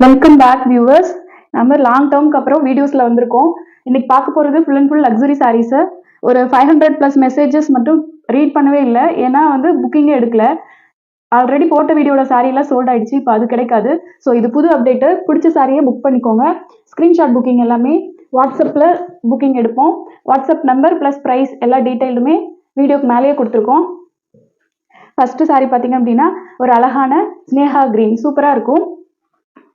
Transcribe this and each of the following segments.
Welcome back viewers நம்ம long டேர்ம்க்கு அப்புறம் வீடியோஸ்ல வந்திருக்கோம். இன்னைக்கு பார்க்க போறது full and full luxury saris ஒரு ஃபைவ் ஹண்ட்ரட் ப்ளஸ் மெசேஜஸ் மட்டும் ரீட் பண்ணவே இல்லை. ஏன்னா வந்து புக்கிங்கே எடுக்கல. ஆல்ரெடி போட்ட வீடியோட சாரீலாம் சோல்ட் ஆயிடுச்சு. இப்போ அது கிடைக்காது. ஸோ இது புது அப்டேட்டு பிடிச்ச சாரியை புக் பண்ணிக்கோங்க. ஸ்க்ரீன்ஷாட் புக்கிங் எல்லாமே வாட்ஸ்அப்பில் புக்கிங் எடுப்போம். வாட்ஸ்அப் நம்பர் ப்ளஸ் ப்ரைஸ் எல்லா டீட்டெயிலுமே வீடியோக்கு மேலேயே கொடுத்துருக்கோம். ஃபர்ஸ்ட் சாரி பார்த்தீங்க அப்படின்னா ஒரு அழகான ஸ்னேஹா கிரீன் சூப்பராக இருக்கும்.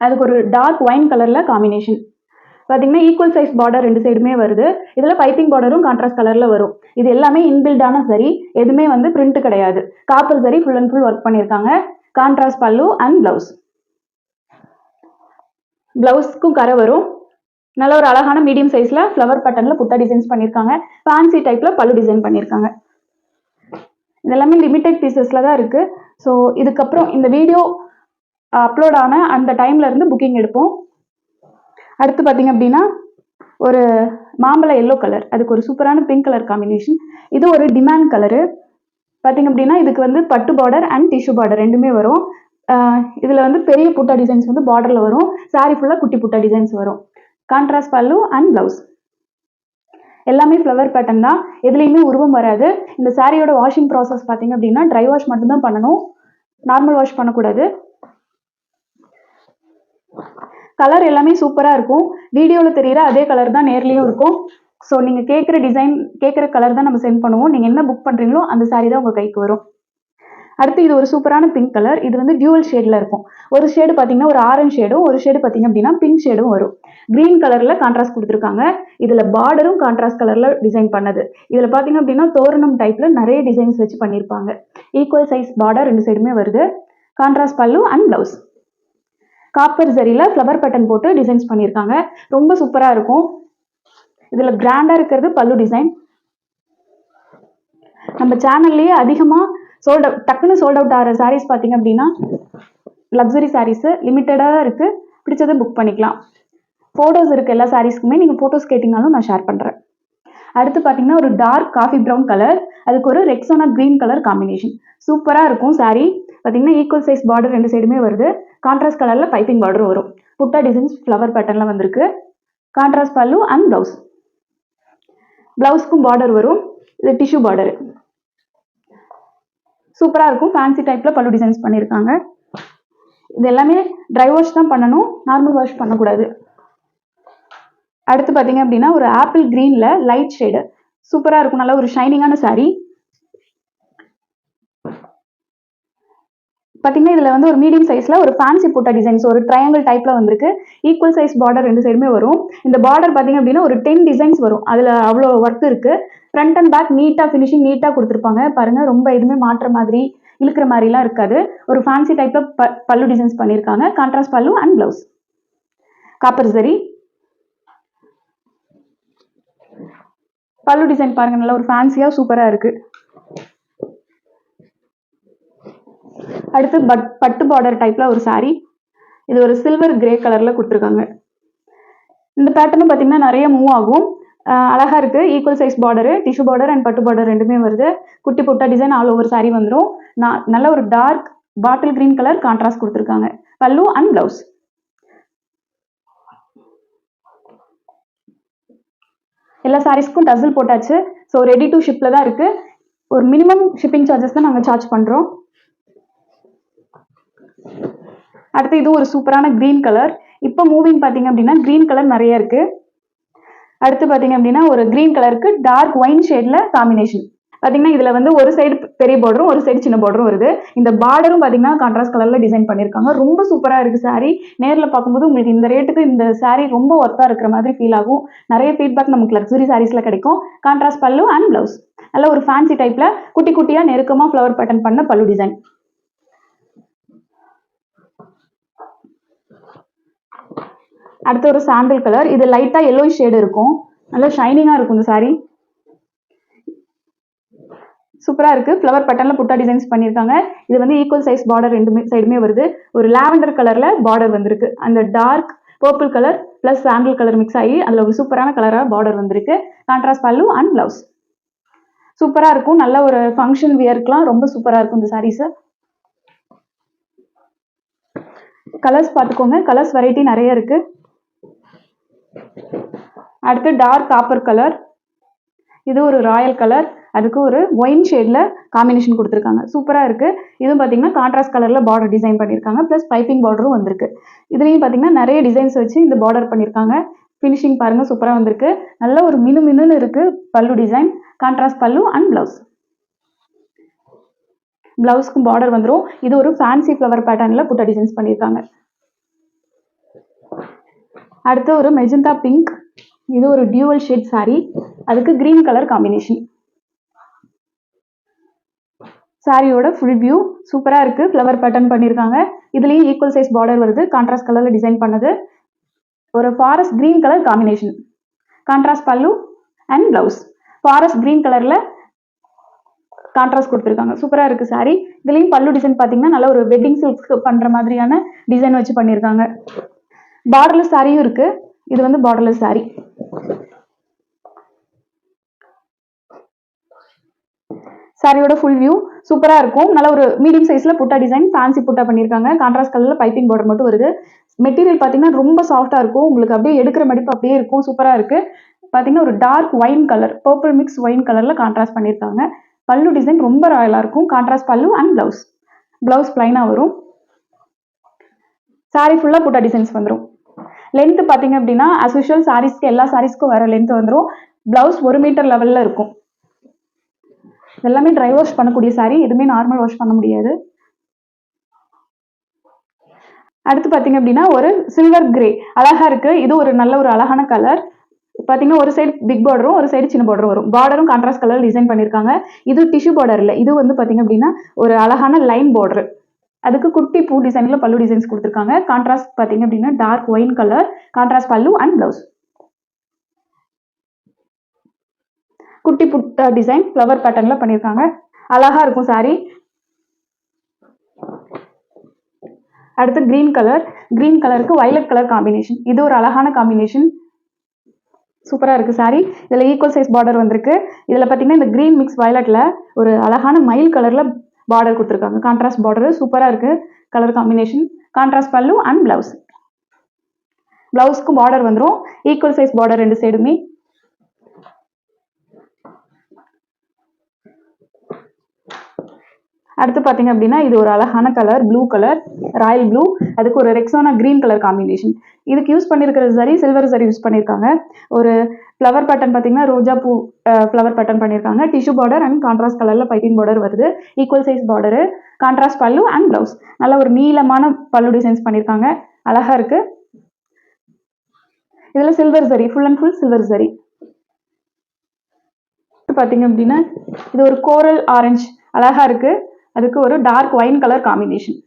அதுக்கு ஒரு டார்க் ஒயின் கலரில் காம்பினேஷன் பார்த்தீங்கன்னா ஈக்குவல் சைஸ் பார்டர் ரெண்டு சைடுமே வருது. இதில் பைப்பிங் பார்டரும் கான்ட்ராஸ்ட் கலரில் வரும். இது எல்லாமே இன்பில்டான சரி எதுவுமே வந்து பிரிண்ட் கிடையாது. Copper zari full and full work பண்ணியிருக்காங்க. கான்ட்ராஸ்ட் பல்லு அண்ட் ப்ளவுஸ் ப்ளவுஸ்க்கும் கரை வரும். நல்ல ஒரு அழகான மீடியம் சைஸில் ஃப்ளவர் பேட்டர்னில் புட்டா டிசைன்ஸ் பண்ணியிருக்காங்க. ஃபேன்சி டைப்பில் பல்லு டிசைன் பண்ணியிருக்காங்க. இதெல்லாமே லிமிடெட் பீசஸில் தான் இருக்குது ஸோ இதுக்கப்புறம் இந்த வீடியோ அப்லோட் ஆன அந்த டைம்ல இருந்து புக்கிங் எடுப்போம். அடுத்து பார்த்தீங்க அப்படின்னா ஒரு மாம்பழ எல்லோ கலர் அதுக்கு ஒரு சூப்பரான பிங்க் கலர் காம்பினேஷன் இது ஒரு டிமாண்ட் கலரு பார்த்தீங்க அப்படின்னா இதுக்கு வந்து பட்டு பார்டர் அண்ட் டிஷ்யூ பார்டர் ரெண்டுமே வரும். இதில் வந்து பெரிய புட்டா டிசைன்ஸ் வந்து பார்டரில் வரும். சாரி ஃபுல்லாக குட்டி புட்டா டிசைன்ஸ் வரும். கான்ட்ராஸ்ட் பல்லு அண்ட் ப்ளவுஸ் எல்லாமே ஃப்ளவர் பேட்டர்ன் தான். எதுலேயுமே உருவம் வராது. இந்த சாரியோட வாஷிங் ப்ராசஸ் பார்த்தீங்க அப்படின்னா ட்ரை வாஷ் மட்டும்தான் பண்ணணும். நார்மல் வாஷ் பண்ணக்கூடாது. கலர் எல்லாமே சூப்பராக இருக்கும். வீடியோவில் தெரியிற அதே கலர் தான் நேர்லேயும் இருக்கும். ஸோ நீங்கள் கேட்குற டிசைன் கேட்குற கலர் தான் நம்ம சென்ட் பண்ணுவோம். நீங்கள் என்ன புக் பண்ணுறீங்களோ அந்த சாரீ தான் உங்கள் கைக்கு வரும். அடுத்து இது ஒரு சூப்பரான பிங்க் கலர் இது வந்து டியூவல் ஷேடில் இருக்கும். ஒரு ஷேடு பார்த்தீங்கன்னா ஒரு ஆரஞ்ச் ஷேடும் ஒரு ஷேடு பார்த்தீங்க அப்படின்னா பிங்க் ஷேடும் வரும். க்ரீன் கலரில் கான்ட்ராஸ்ட் கொடுத்துருக்காங்க. இதில் பார்டரும் கான்ட்ராஸ்ட் கலரில் டிசைன் பண்ணது. இதில் பார்த்தீங்க அப்படின்னா தோரணம் டைப்பில் நிறைய டிசைன்ஸ் வச்சு பண்ணியிருப்பாங்க ஈக்குவல் சைஸ் பார்டர் ரெண்டு சைடுமே வருது. Contrast pallu and blouse copper ஜரியில் flower button போட்டு டிசைன்ஸ் பண்ணியிருக்காங்க. ரொம்ப சூப்பராக இருக்கும். இதில் கிராண்டாக இருக்கிறது பல்லு டிசைன் நம்ம சேனல்லையே அதிகமாக சோல்ட் அவுட் டக்குன்னு சோல்ட் அவுட் ஆகிற சாரீஸ் பார்த்தீங்க அப்படின்னா லக்ஸுரி சாரீஸு லிமிட்டடாக இருக்குது பிடிச்சதை புக் பண்ணிக்கலாம். ஃபோட்டோஸ் இருக்குது எல்லா சாரீஸ்க்குமே நீங்கள் ஃபோட்டோஸ் கேட்டிங்கனாலும் நான் ஷேர் பண்ணுறேன் அடுத்து பார்த்தீங்கன்னா ஒரு டார்க் காஃபி ப்ரௌன் கலர் அதுக்கு ஒரு ரெக்ஸோனா க்ரீன் கலர் காம்பினேஷன் சூப்பராக இருக்கும் சாரீ பார்த்தீங்கன்னா ஈக்குவல் சைஸ் பார்டர் ரெண்டு சைடுமே வருது. கான்ட்ராஸ்ட் கலரில் பைப்பிங் பார்டரும் வரும். புட்டா டிசைன்ஸ் ஃப்ளவர் பேட்டர்னில் வந்திருக்கு. கான்ட்ராஸ்ட் பல்லு அண்ட் ப்ளவுஸ் ப்ளவுஸ்க்கும் பார்டர் வரும். இது டிஷ்யூ பார்டரு சூப்பராக இருக்கும். ஃபேன்சி டைப்பில் பல்லு டிசைன்ஸ் பண்ணியிருக்காங்க இது எல்லாமே ட்ரை வாஷ் தான் பண்ணணும். நார்மல் வாஷ் பண்ணக்கூடாது. அடுத்து பார்த்தீங்க அப்படின்னா ஒரு ஆப்பிள் க்ரீனில் லைட் ஷேடு சூப்பராக இருக்கும். நல்ல ஒரு ஷைனிங்கான சாரீ பார்த்தீங்கன்னா இதில் வந்து ஒரு மீடியம் சைஸில் ஒரு ஃபேன்சி புட்டா டிசைன்ஸ் ஒரு ட்ரையாங்கிள் டைப்பில் வந்திருக்கு. ஈக்குவல் சைஸ் பார்டர் ரெண்டு சைடுமே வரும். இந்த பார்டர் பார்த்தீங்க அப்படின்னா ஒரு டென் டிசைன்ஸ் வரும். அதில் அவ்வளோ ஒர்க் இருக்குது ஃப்ரண்ட் அண்ட் பேக் நீட்டாக ஃபினிஷிங் நீட்டாக கொடுத்துருப்பாங்க. பாருங்கள் ரொம்ப எதுவுமே மாற்ற மாதிரி இழுக்கிற மாதிரிலாம் இருக்காது. ஒரு ஃபேன்சி டைப்பில் ப பல்லு டிசைன்ஸ் பண்ணியிருக்காங்க. கான்ட்ராஸ்ட் பல்லு அண்ட் ப்ளவுஸ் காப்பர் சரி பல்லு டிசைன் பாருங்க நல்லா ஒரு ஃபேன்சியாக சூப்பராக இருக்கு. அடுத்து பட் பட்டு பார்டர் டைப்பில் ஒரு சாரீ இது ஒரு சில்வர் கிரே கலரில் கொடுத்துருக்காங்க. இந்த பேட்டர்னு பார்த்தீங்கன்னா நிறைய மூவ் ஆகும். அழகாக இருக்குது equal size border tissue border and பட்டு பார்டர் ரெண்டுமே வருது. குட்டி புட்டா டிசைன் ஆல் ஓவர் சாரீ வந்துடும் நான் நல்ல ஒரு dark bottle green colour contrast கொடுத்துருக்காங்க. பல்லு அண்ட் ப்ளவுஸ் எல்லா சாரீஸ்க்கும் டசில் போட்டாச்சு. ஸோ ரெடி டு ஷிப்பில் தான் இருக்குது ஒரு மினிமம் ஷிப்பிங் சார்ஜஸ் தான் நாங்கள் சார்ஜ் பண்ணுறோம் அடுத்து இது ஒரு சூப்பரான க்ரீன் கலர் இப்போ மூவிங் பார்த்தீங்க அப்படின்னா க்ரீன் கலர் நிறைய இருக்குது அடுத்து பார்த்தீங்க அப்படின்னா ஒரு க்ரீன் கலருக்கு டார்க் ஒயின் ஷேடில் காம்பினேஷன் பார்த்தீங்கன்னா இதில் வந்து ஒரு சைடு பெரிய பார்டரும் ஒரு சைடு சின்ன பார்டரும் வருது. இந்த பார்டரும் பார்த்தீங்கன்னா கான்ட்ராஸ்ட் கலரில் டிசைன் பண்ணியிருக்காங்க. ரொம்ப சூப்பராக இருக்குது saree. நேரில் பார்க்கும்போது உங்களுக்கு இந்த ரேட்டுக்கு இந்த சாரீ ரொம்ப ஒர்த்தாக இருக்கிற மாதிரி ஃபீல் ஆகும். நிறைய ஃபீட்பேக் நமக்கு லக்ஸுரி சாரீஸில் கிடைக்கும். கான்ட்ராஸ்ட் பல்லு அண்ட் ப்ளவுஸ் நல்ல ஒரு ஃபேன்சி டைப்பில் குட்டி குட்டியாக நெருக்கமாக ஃப்ளவர் பேட்டர்ன் பண்ண பல்லு டிசைன் அடுத்து ஒரு சாண்டில் கலர் இது லைட்டாக எல்லோ ஷேடு இருக்கும். நல்லா ஷைனிங்காக இருக்கும் இந்த saree. சூப்பராக இருக்குது ஃப்ளவர் பட்டனில் புட்டா டிசைன்ஸ் பண்ணியிருக்காங்க இது வந்து ஈக்குவல் சைஸ் பார்டர் ரெண்டு சைடுமே வருது. ஒரு லாவெண்டர் கலரில் பார்டர் வந்திருக்கு. அந்த dark purple colour plus sandal colour mix ஆகி அதில் ஒரு சூப்பரான கலராக பார்டர் வந்திருக்கு. கான்ட்ராஸ்ட் பல்லு அண்ட் ப்ளவுஸ் சூப்பராக இருக்கும். நல்ல ஒரு ஃபங்க்ஷன் வியர்க்கெலாம் ரொம்ப சூப்பராக இருக்கும் இந்த சாரீஸு கலர்ஸ் பார்த்துக்கோங்க. கலர்ஸ் வெரைட்டி நிறைய இருக்குது அடுத்து டார்க் காப்பர் கலர் இது ஒரு ராயல் கலர் அதுக்கு ஒரு ஒயின் ஷேடில் காம்பினேஷன் கொடுத்துருக்காங்க. சூப்பராக இருக்குது இதுவும் பார்த்தீங்கன்னா கான்ட்ராஸ்ட் கலரில் பார்டர் டிசைன் பண்ணியிருக்காங்க ப்ளஸ் பைப்பிங் பார்டரும் வந்திருக்கு. இதுலேயும் பார்த்தீங்கன்னா நிறைய டிசைன்ஸ் வச்சு இந்த பார்டர் பண்ணியிருக்காங்க ஃபினிஷிங் பாருங்கள் சூப்பராக வந்திருக்கு. நல்ல ஒரு மினு மினுன்னு இருக்குது pallu design contrast pallu and blouse ப்ளவுஸ்க்கும் border வந்துடும் இது ஒரு ஃபேன்சி ஃப்ளவர் பேட்டர்னில் புட்ட டிசைன்ஸ் பண்ணியிருக்காங்க அடுத்து ஒரு மெஜந்தா பிங்க் இது ஒரு டியூவல் ஷேட் சாரீ அதுக்கு கிரீன் கலர் காம்பினேஷன் சாரியோட ஃபுல் வியூ சூப்பராக இருக்குது ஃப்ளவர் பேட்டர்ன் பண்ணியிருக்காங்க இதுலேயும் ஈக்குவல் சைஸ் பார்டர் வருது. கான்ட்ராஸ்ட் கலரில் டிசைன் பண்ணது. ஒரு forest green colour combination contrast pallu and blouse forest green கலரில் கான்ட்ராஸ்ட் கொடுத்துருக்காங்க. சூப்பராக இருக்குது சாரி இதுலேயும் பல்லு டிசைன் பார்த்தீங்கன்னா நல்ல ஒரு வெட்டிங் சில்க் பண்ணுற மாதிரியான டிசைன் வச்சு பண்ணியிருக்காங்க பார்டர்லெஸ் சாரியும் இருக்குது இது வந்து பார்டர்லெஸ் சாரி சாரியோட ஃபுல் வியூ சூப்பராக இருக்கும். நல்ல ஒரு மீடியம் சைஸில் புட்டா டிசைன் ஃபேன்சி புட்டா பண்ணியிருக்காங்க கான்ட்ராஸ்ட் கலரில் பைப்பிங் பார்டர் மட்டும் வருது. மெட்டீரியல் பார்த்தீங்கன்னா ரொம்ப சாஃப்டாக இருக்கும். உங்களுக்கு அப்படியே எடுக்கிற மடிப்பு அப்படியே இருக்கும். சூப்பராக இருக்குது பார்த்தீங்கன்னா ஒரு dark wine colour purple mix wine கலரில் கான்ட்ராஸ்ட் பண்ணியிருக்காங்க பல்லு டிசைன் ரொம்ப ராயலாக இருக்கும். கான்ட்ராஸ்ட் பல்லு அண்ட் ப்ளவுஸ் ப்ளவுஸ் ப்ளைனாக வரும். சாரி ஃபுல்லாக புட்டா டிசைன்ஸ் வந்துடும் லென்த் பார்த்தீங்க அப்படின்னா as usual சாரீஸ்க்கு எல்லா சாரீஸ்க்கும் வர லென்த் வந்துடும் ப்ளவுஸ் ஒரு மீட்டர் லெவலில் இருக்கும். எல்லாமே ட்ரை வாஷ் பண்ணக்கூடிய saree எதுவுமே நார்மல் வாஷ் பண்ண முடியாது. அடுத்து பார்த்தீங்க அப்படின்னா ஒரு சில்வர் கிரே அழகா இருக்கு. இது ஒரு நல்ல ஒரு அழகான கலர் பார்த்தீங்கன்னா ஒரு சைடு பிக் பார்டரும் ஒரு சைடு சின்ன பார்டரும் வரும். பார்டரும் கான்ட்ராஸ்ட் கலர் டிசைன் பண்ணியிருக்காங்க இது டிஷ்யூ பார்டர் இல்லை இது வந்து பார்த்தீங்க அப்படின்னா ஒரு அழகான லைன் பார்டர் அதுக்கு குட்டி பூ டிசைன்ல பல்லு டிசைன்ஸ் கொடுத்துருக்காங்க. கான்ட்ராஸ்ட் பார்த்தீங்க அப்படின்னா dark wine colour contrast pallu and blouse குட்டி புட்டா டிசைன் ஃப்ளவர் பேட்டர்ன்ல பண்ணியிருக்காங்க. அழகா இருக்கும் saree. அடுத்து கிரீன் கலர் கிரீன் கலருக்கு வயலட் கலர் காம்பினேஷன் இது ஒரு அழகான காம்பினேஷன் சூப்பரா இருக்கு சாரி இதில் ஈக்குவல் சைஸ் பார்டர் வந்திருக்கு. இதில் பார்த்தீங்கன்னா இந்த கிரீன் மிக்ஸ் வயலட்டில் ஒரு அழகான மயில் கலர்ல பார்டர் கொடுத்துருக்காங்க. கான்ட்ராஸ்ட் பார்டர் சூப்பரா இருக்கு. Colour combination contrast pallu and blouse பிளவுஸ்க்கும் border வந்துரும். ஈக்குவல் சைஸ் பார்டர் ரெண்டு சைடுமே அடுத்து பார்த்தீங்க அப்படின்னா இது ஒரு அழகான colour blue colour royal blue அதுக்கு ஒரு ரெக்ஸானா கிரீன் கலர் காம்பினேஷன் இதுக்கு யூஸ் பண்ணியிருக்கிற சரி சில்வர் சரி யூஸ் பண்ணியிருக்காங்க ஒரு ஃப்ளவர் பேட்டர்ன் பார்த்தீங்கன்னா ரோஜா பூ ஃப்ளவர் பேட்டர்ன் பண்ணியிருக்காங்க டிஷ்யூ பார்டர் அண்ட் கான்ட்ராஸ்ட் கலரில் பைப்பிங் பார்டர் வருது. Equal size border contrast pallu and blouse நல்ல ஒரு நீளமான பல்லு டிசைன்ஸ் பண்ணியிருக்காங்க அழகாக இருக்கு. இதில் சில்வர் சரி ஃபுல் அண்ட் ஃபுல் சில்வர் சரி. பார்த்தீங்க அப்படின்னா இது ஒரு கோரல் ஆரஞ்சு அழகாக இருக்குது அதுக்கு ஒரு டார்க் ஒயின் கலர் காம்பினேஷன்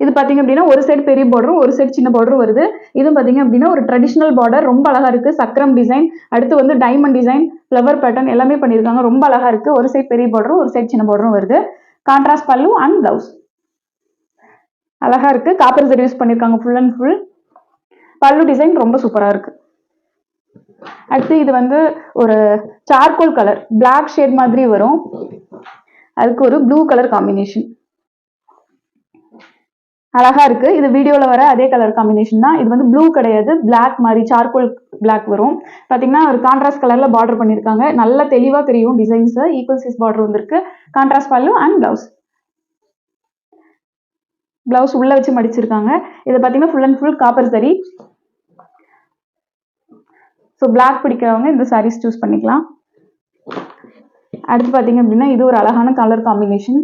இது பார்த்தீங்க அப்படின்னா ஒரு சைடு பெரிய பார்டரும் ஒரு சைடு சின்ன பார்டரும் வருது. இதுவும் பார்த்தீங்க அப்படின்னா ஒரு ட்ரெடிஷ்னல் பார்டர் ரொம்ப அழகாக இருக்குது சக்கரம் டிசைன் அடுத்து வந்து டைமண்ட் டிசைன் ஃப்ளவர் பேட்டர்ன் எல்லாமே பண்ணியிருக்காங்க. ரொம்ப அழகாக இருக்குது ஒரு சைடு பெரிய பார்டரும் ஒரு சைடு சின்ன பார்டரும் வருது. கான்ட்ராஸ்ட் பல்லு அண்ட் ப்ளவுஸ் அழகா இருக்கு. காப்பர் சரி யூஸ் பண்ணியிருக்காங்க full and full pallu design ரொம்ப சூப்பராக இருக்குது அடுத்து இது வந்து ஒரு சார்கோல் கலர் பிளாக் ஷேட் மாதிரி வரும். அதுக்கு ஒரு ப்ளூ கலர் காம்பினேஷன் அழகா இருக்கு. இது வீடியோல வர அதே கலர் காம்பினேஷன் தான். இது வந்து ப்ளூ கிடையாது பிளாக் மாதிரி சார்கோல் பிளாக் வரும். பாத்தீங்கன்னா ஒரு கான்ட்ராஸ்ட் கலர்ல பார்டர் பண்ணிருக்காங்க. நல்ல தெளிவா தெரியும் டிசைன்ஸ் ஈக்குவல் சைஸ் பார்டர் வந்திருக்கு. Contrast pallu and blouse blouse உள்ள வச்சு மடிச்சிருக்காங்க. இது பாத்தீங்கன்னா full and full copper zari so black பிடிக்கிறவங்க இந்த சாரீஸ் சூஸ் பண்ணிக்கலாம். அடுத்து பார்த்தீங்க அப்படின்னா இது ஒரு அழகான கலர் காம்பினேஷன்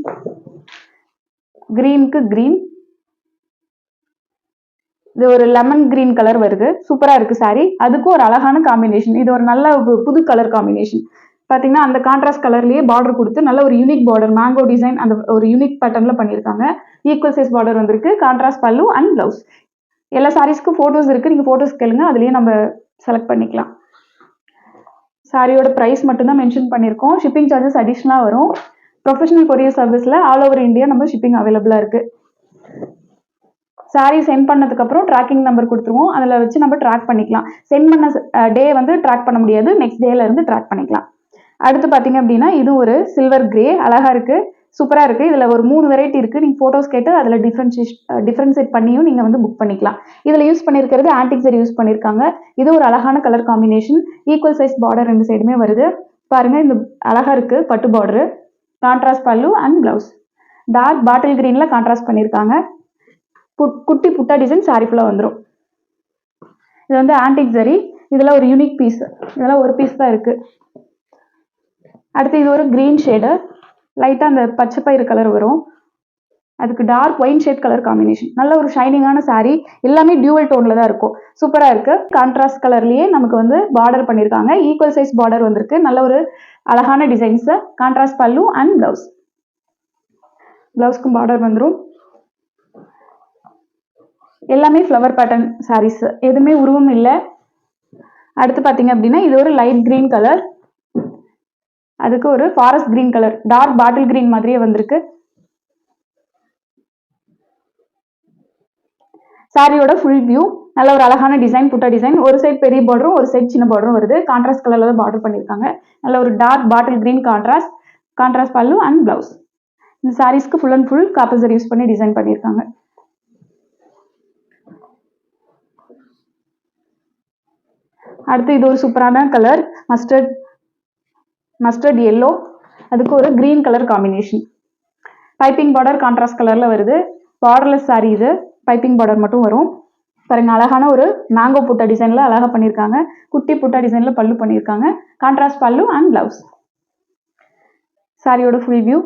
க்ரீனுக்கு க்ரீன் இது ஒரு லெமன் கிரீன் கலர் வருது. சூப்பராக இருக்குது saree. அதுக்கும் ஒரு அழகான காம்பினேஷன் இது ஒரு நல்ல புது கலர் காம்பினேஷன் பார்த்தீங்கன்னா அந்த கான்ட்ராஸ்ட் கலர்லேயே பார்டர் கொடுத்து நல்ல ஒரு யூனிக் பார்டர் மேங்கோ டிசைன் அந்த ஒரு யூனிக் பேட்டர்னில் பண்ணியிருக்காங்க. ஈக்குவல் சைஸ் பார்டர் வந்திருக்கு. கான்ட்ராஸ்ட் பல்லு அண்ட் ப்ளவுஸ் எல்லா சாரீஸ்க்கும் ஃபோட்டோஸ் இருக்குது நீங்கள் ஃபோட்டோஸ் கேளுங்க. அதுலேயே நம்ம செலக்ட் பண்ணிக்கலாம். சாரியோட ப்ரைஸ் மட்டும்தான் மென்ஷன் பண்ணியிருக்கோம். ஷிப்பிங் சார்ஜஸ் அடிஷ்னலாக வரும். ப்ரொஃபஷனல் கொரியர் சர்வீஸில் ஆல் ஓவர் இந்தியா நம்ம ஷிப்பிங் அவைலபிளாக இருக்குது சாரி சென்ட் பண்ணதுக்கப்புறம் ட்ராக்கிங் நம்பர் கொடுத்துருவோம். அதில் வச்சு நம்ம ட்ராக் பண்ணிக்கலாம். சென்ட் பண்ண டே வந்து ட்ராக் பண்ண முடியாது. நெக்ஸ்ட் டேலேருந்து ட்ராக் பண்ணிக்கலாம். அடுத்து பார்த்தீங்க அப்படின்னா இது ஒரு சில்வர் கிரே அழகாக இருக்குது சூப்பராக இருக்குது இதில் ஒரு மூணு வெரைட்டி இருக்குது நீங்கள் ஃபோட்டோஸ் கேட்டு அதில் டிஃப்ரென்ஷியேட் டிஃப்ரென்ஷியேட் பண்ணியும் நீங்கள் வந்து புக் பண்ணிக்கலாம். இதில் யூஸ் பண்ணியிருக்கிறது ஆன்டிக் சரி யூஸ் பண்ணியிருக்காங்க இது ஒரு அழகான colour combination equal size border ரெண்டு சைடுமே வருது. பாருங்கள் இந்த அழகாக இருக்குது பட்டு border contrast pallu and blouse dark bottle க்ரீனில் கான்ட்ராஸ்ட் பண்ணியிருக்காங்க புட் குட்டி புட்டா டிசைன் சாரி ஃபுல்லாக வந்துடும் இது வந்து ஆன்டிக் ஜரி இதில் ஒரு யூனிக் பீஸ் இதெல்லாம் ஒரு பீஸ் தான் இருக்குது அடுத்து இது ஒரு க்ரீன் ஷேடு லைட்டாக அந்த பச்சை பயிறு கலர் வரும். அதுக்கு dark wine shade colour combination நல்ல ஒரு ஷைனிங்கான சாரீ எல்லாமே டியூவல் டோனில் தான் இருக்கும். சூப்பராக இருக்குது கான்ட்ராஸ்ட் கலர்லேயே நமக்கு வந்து பார்டர் பண்ணியிருக்காங்க ஈக்குவல் சைஸ் பார்டர் வந்திருக்கு. நல்ல ஒரு அழகான designs contrast pallu and blouse ப்ளவுஸ்க்கும் border வந்துடும் எல்லாமே ஃப்ளவர் பேட்டர்ன் சாரீஸ் எதுவுமே உருவம் இல்லை. அடுத்து பார்த்தீங்க அப்படின்னா இது ஒரு லைட் க்ரீன் கலர் அதுக்கு ஒரு forest green colour dark bottle green மாதிரியே வந்திருக்கு. சாரியோட ஃபுல் வியூ நல்ல ஒரு அழகான டிசைன் புட்டா டிசைன் ஒரு சைட் பெரிய பார்டரும் ஒரு சைட் சின்ன பார்டரும் வருது. கான்ட்ராஸ்ட் கலர்ல தான் பார்டர் பண்ணியிருக்காங்க. நல்ல ஒரு dark bottle green contrast contrast pallu and blouse இந்த சாரீஸ்க்கு ஃபுல் அண்ட் ஃபுல் காப்பசர் யூஸ் பண்ணி டிசைன் பண்ணியிருக்காங்க. அடுத்து இது ஒரு சூப்பரான கலர் மஸ்டர்ட் மஸ்டர்ட் எல்லோ அதுக்கு ஒரு green colour combination piping border contrast கலரில் வருது. பார்டர்லெஸ் saree இது. பைப்பிங் பார்டர் மட்டும் வரும். பாருங்க அழகான ஒரு மேங்கோ புட்டா டிசைனில் அழகாக பண்ணியிருக்காங்க குட்டி புட்டா டிசைனில் பல்லு பண்ணியிருக்காங்க கான்ட்ராஸ்ட் பல்லு அண்ட் பிளவுஸ் சாரியோட ஃபுல் வியூ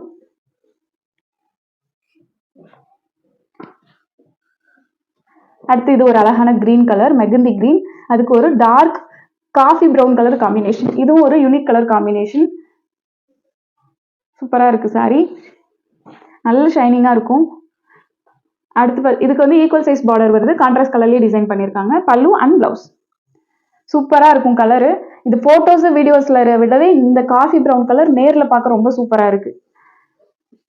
அடுத்து இது ஒரு அழகான க்ரீன் கலர் மெகந்தி க்ரீன் அதுக்கு ஒரு dark coffee brown colour combination இதுவும் ஒரு யூனிக் கலர் காம்பினேஷன் சூப்பராக இருக்குது சாரீ நல்ல ஷைனிங்காக இருக்கும். அடுத்து இதுக்கு வந்து ஈக்குவல் சைஸ் பார்டர் வருது. கான்ட்ராஸ்ட் கலர்லேயே டிசைன் பண்ணியிருக்காங்க பல்லு அண்ட் ப்ளவுஸ் சூப்பராக இருக்கும் கலரு இது ஃபோட்டோஸு வீடியோஸில் விடவே இந்த காஃபி ப்ரௌன் கலர் நேரில் பார்க்க ரொம்ப சூப்பராக இருக்கு.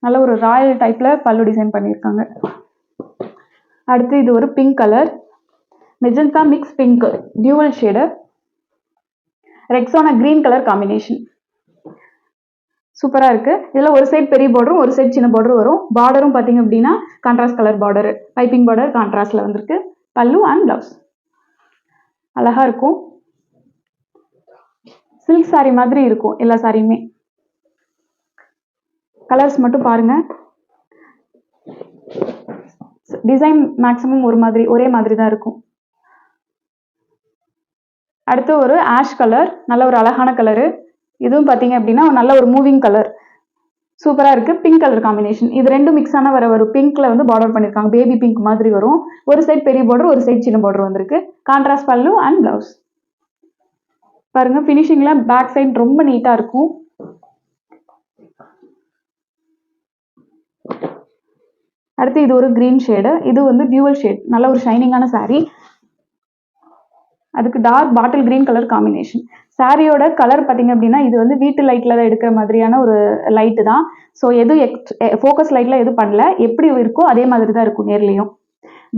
நல்ல ஒரு ராயல் டைப்பில் பல்லு டிசைன் பண்ணியிருக்காங்க அடுத்து இது ஒரு pink colour magenta mix pink dual shade Rexona green colour combination சூப்பராக இருக்குது இதில் ஒரு சைட் பெரிய பார்டரும் ஒரு சைட் சின்ன பார்டரும் வரும். பார்டரும் பார்த்தீங்க அப்படின்னா contrast colour border piping border கான்ட்ராஸ்டில் வந்திருக்கு. பல்லு அண்ட் ப்ளவுஸ் அழகாக இருக்கும். சில்க் சாரீ மாதிரி இருக்கும் எல்லா சாரியுமே கலர்ஸ் மட்டும் பாருங்க. டிசைன் மேக்ஸிமம் ஒரு மாதிரி ஒரே மாதிரி தான் இருக்கும். அடுத்து ஒரு ஆஷ் கலர் நல்ல ஒரு அழகான கலரு இதுவும் பார்த்தீங்க அப்படின்னா நல்ல ஒரு மூவிங் கலர் சூப்பராக இருக்குது பிங்க் கலர் காம்பினேஷன் இது ரெண்டும் மிக்ஸ் ஆன வர ஒரு பிங்க்ல வந்து பார்டர் பண்ணியிருக்காங்க பேபி பிங்க் மாதிரி வரும். ஒரு சைட் பெரிய பார்டர் ஒரு சைட் சின்ன பார்டர் வந்திருக்கு. கான்ட்ராஸ்ட் பல்லு அண்ட் ப்ளவுஸ் பாருங்க ஃபினிஷிங்கில் பேக் சைட் ரொம்ப நீட்டாக இருக்கும். அடுத்து இது ஒரு க்ரீன் ஷேடு இது வந்து டியூவல் ஷேட் நல்ல ஒரு ஷைனிங்கான சாரீ அதுக்கு dark bottle green colour combination சாரியோட கலர் பார்த்தீங்க அப்படின்னா இது வந்து வீட்டு லைட்டில் தான் எடுக்கிற மாதிரியான ஒரு லைட்டு தான். ஸோ எதுவும் எக்ஸ் ஃபோக்கஸ் லைட்டில் எதுவும் பண்ணல எப்படி இருக்கோ அதே மாதிரி தான் இருக்கும் நேர்லேயும்.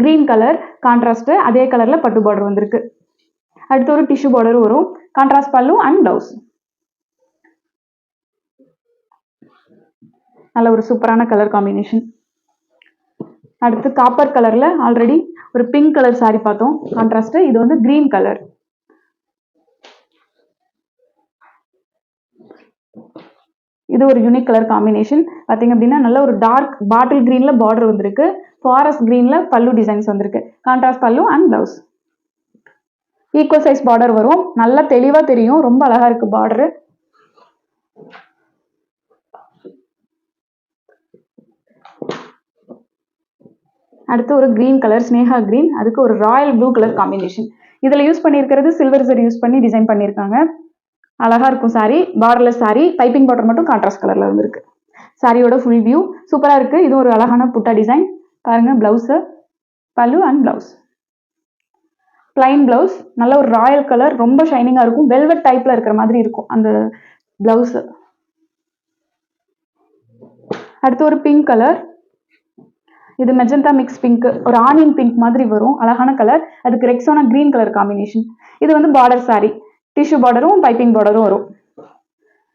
கிரீன் கலர் கான்ட்ராஸ்ட்டு அதே கலரில் பட்டு பார்டர் வந்திருக்கு. அடுத்து ஒரு டிஷ்யூ பார்டர் வரும். கான்ட்ராஸ்ட் பல்லு அண்ட் ப்ளவுஸ் நல்ல ஒரு சூப்பரான கலர் காம்பினேஷன் அடுத்து காப்பர் கலர்ல ஆல்ரெடி ஒரு பிங்க் கலர் சாரி பார்த்தோம். கான்ட்ராஸ்ட் இது வந்து கிரீன் கலர் இது ஒரு யூனிக் கலர் காம்பினேஷன் பார்த்தீங்க அப்படின்னா நல்ல ஒரு டார்க் பாட்டில் கிரீன்ல பார்டர் வந்திருக்கு. ஃபாரஸ்ட் கிரீன்ல பல்லு டிசைன்ஸ் வந்திருக்கு. கான்ட்ராஸ்ட் பல்லு and blouse equal size border வரும். நல்லா தெளிவா தெரியும். ரொம்ப அழகா இருக்கு பார்டரு அடுத்து ஒரு க்ரீன் கலர் ஸ்னேகா க்ரீன் அதுக்கு ஒரு ராயல் ப்ளூ கலர் காம்பினேஷன் இதில் யூஸ் பண்ணியிருக்கிறது சில்வர் சரி யூஸ் பண்ணி டிசைன் பண்ணியிருக்காங்க. அழகாக இருக்கும் sari borderless sari piping border மட்டும் கான்ட்ராஸ்ட் கலரில் வந்துருக்கு. சாரியோட ஃபுல் வியூ சூப்பராக இருக்குது இது ஒரு அழகான புட்டா டிசைன் பாருங்கள் ப்ளவுஸு பல்லு அண்ட் ப்ளவுஸ் பிளைன் ப்ளவுஸ் நல்ல ஒரு ராயல் கலர் ரொம்ப ஷைனிங்காக இருக்கும். வெல்வெட் டைப்பில் இருக்கிற மாதிரி இருக்கும் அந்த ப்ளவுஸு அடுத்து ஒரு பிங்க் கலர் இது மெஜந்தா மிக்ஸ் பிங்க் ஒரு ஆனியன் பிங்க் மாதிரி வரும் அழகான கலர் அதுக்கு ரெக்ஸோனா கிரீன் கலர் காம்பினேஷன் இது வந்து பார்டர் சாரீ டிஷ்யூ பார்டரும் பைப்பிங் பார்டரும் வரும்.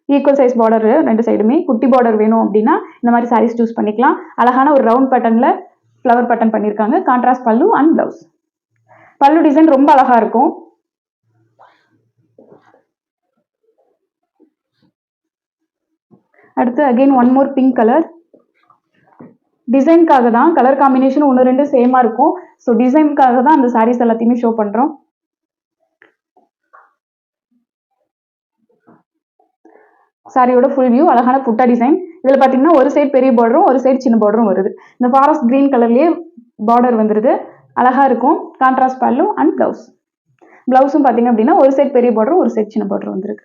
ஈக்குவல் சைஸ் பார்டர் ரெண்டு சைடுமே குட்டி பார்டர் வேணும் அப்படின்னா இந்த மாதிரி சாரீஸ் சூஸ் பண்ணிக்கலாம். அழகான ஒரு ரவுண்ட் பேட்டர்னில் ஃப்ளவர் பேட்டர்ன் பண்ணியிருக்காங்க கான்ட்ராஸ்ட் பல்லு அண்ட் ப்ளவுஸ் பல்லு டிசைன் ரொம்ப அழகா இருக்கும். அடுத்து again one more pink colour டிசைனுக்காக தான் கலர் காம்பினேஷன் ஒன்று ரெண்டு சேமாக இருக்கும். ஸோ டிசைனுக்காக தான் அந்த சாரீஸ் எல்லாத்தையுமே ஷோ பண்ணுறோம் சாரியோட ஃபுல் வியூ அழகான புட்டா டிசைன் இதில் பார்த்தீங்கன்னா ஒரு சைடு பெரிய பார்டரும் ஒரு சைடு சின்ன பார்டரும் வருது. இந்த ஃபாரஸ்ட் க்ரீன் கலர்லேயே பார்டர் வந்துருது. அழகாக இருக்கும். கான்ட்ராஸ்ட் பேலும் அண்ட் ப்ளவுஸ் ப்ளவுஸும் பார்த்தீங்க அப்படின்னா ஒரு சைடு பெரிய பார்டரும் ஒரு சைடு சின்ன பார்டர் வந்திருக்கு.